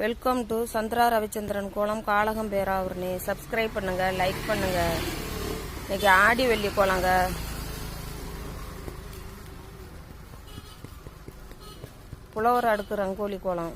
Welcome to Chandra Ravichandran கோலம் காளகம் Peravurani subscribe பண்ணுங்க like பண்ணுங்க. இன்னைக்கு ஆடி வெள்ளி கோலங்க புலவர் அடுக்கு ரங்கோலி கோலம்